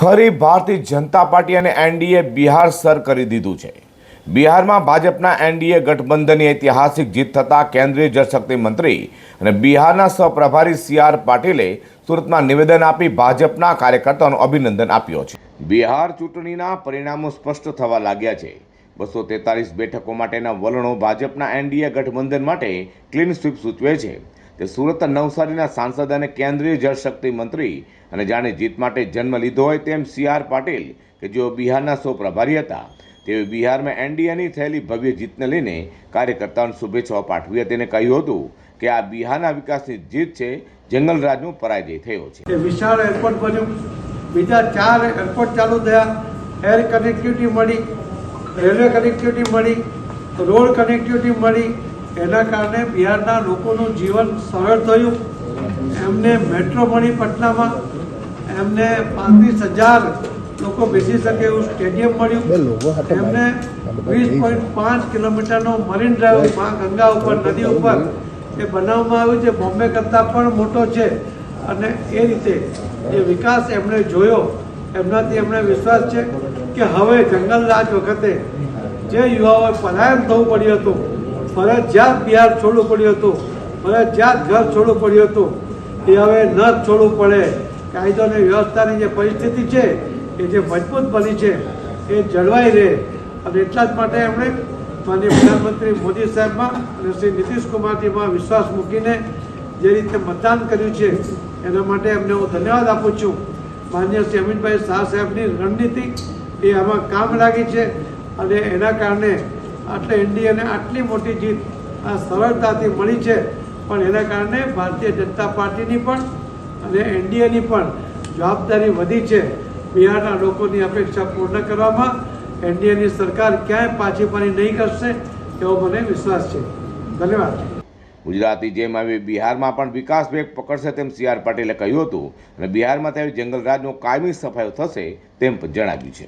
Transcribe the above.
ફરી ભારતીય જનતા પાર્ટી અને એનડીએ બિહાર સર કરી દીધું છે. બિહારમાં ભાજપના એનડીએ ગઠબંધનની ઐતિહાસિક જીત થતાં કેન્દ્રીય જળશક્તિ મંત્રી અને બિહારના સહપ્રભારી સી આર પાટીલે સુરતમાં નિવેદન આપી ભાજપના કાર્યકર્તાઓનું અભિનંદન આપ્યો છે. બિહાર ચૂંટણીના પરિણામો સ્પષ્ટ થવા લાગ્યા છે. બસો તેતાલીસ બેઠકો માટેના વલણો ભાજપના એનડીએ ગઠબંધન માટે ક્લીન સ્વીપ સૂચવે છે. તે સુરત નવસારીના સાંસદ અને કેન્દ્રીય જળશક્તિ મંત્રી અને જાણે જીત માટે જન્મ લીધો હોય તેમ સી આર પાટીલ કે જેઓ બિહારના સૌ પ્રભારી હતા તેઓ બિહારમાં એનડીએની થયેલી ભવ્ય જીતને લઈને કાર્યકર્તાઓને શુભેચ્છાઓ પાઠવી હતી અને કહ્યું હતું કે આ બિહારના વિકાસની જીત છે જંગલરાજનો પરાજય થયો છે. વિશાળ એરપોર્ટ બન્યું, બીજા ચાર એરપોર્ટ ચાલુ થયા, એર કનેક્ટિવિટી મળી, રેલવે કનેક્ટિવિટી મળી, રોડ કનેક્ટિવિટી મળી એના કારણે બિહારના લોકોનું જીવન સરળ થયું. એમને મેટ્રો મળી પટનામાં. એમને પાંત્રીસ હજાર લોકો બેસી શકે એવું સ્ટેડિયમ મળ્યું. એમને વીસ પોઈન્ટ પાંચ કિલોમીટરનો મરીન ડ્રાઈવ મા ગંગા ઉપર, નદી ઉપર એ બનાવવામાં આવ્યું છે. બોમ્બે કરતાં પણ મોટો છે. અને એ રીતે જે વિકાસ એમણે જોયો, એમનાથી એમણે વિશ્વાસ છે કે હવે જંગલ રાજ વખતે જે યુવાઓએ પલાયન થવું પડ્યું હતું ફરજિયાત બિહાર છોડવું પડ્યું હતું, ફરજિયાત ઘર છોડવું પડ્યું હતું એ હવે ન છોડવું પડે. કાયદો અને વ્યવસ્થાની જે પરિસ્થિતિ છે, એ જે મજબૂત બની છે, એ જળવાઈ રહે. અને એટલા જ માટે એમણે માનીય પ્રધાનમંત્રી મોદી સાહેબમાં અને શ્રી નીતિશ કુમારજીમાં વિશ્વાસ મૂકીને જે રીતે મતદાન કર્યું છે, એના માટે એમને હું ધન્યવાદ આપું છું. માન્ય શ્રી અમિતભાઈ શાહ સાહેબની રણનીતિ એ આમાં કામ લાગી છે અને એના કારણે આટલે એનડીએને આટલી મોટી જીત આ સરળતાથી મળી છે. પણ એના કારણે ભારતીય જનતા પાર્ટીની પણ અને એનડીએની પણ જવાબદારી વધી છે. બિહારના લોકોની અપેક્ષા પૂર્ણ કરવામાં એનડીએની સરકાર ક્યાંય પાછી પડી નહીં કરશે એવો મને વિશ્વાસ છે. ધન્યવાદ. ગુજરાતી જેમ હવે બિહારમાં પણ વિકાસ વેગ પકડશે તેમ સી આર પાટીલે કહ્યું હતું અને બિહારમાં થયેલ જંગલરાજનો કાયમી સફાયો થશે તેમ પણ જણાવ્યું છે.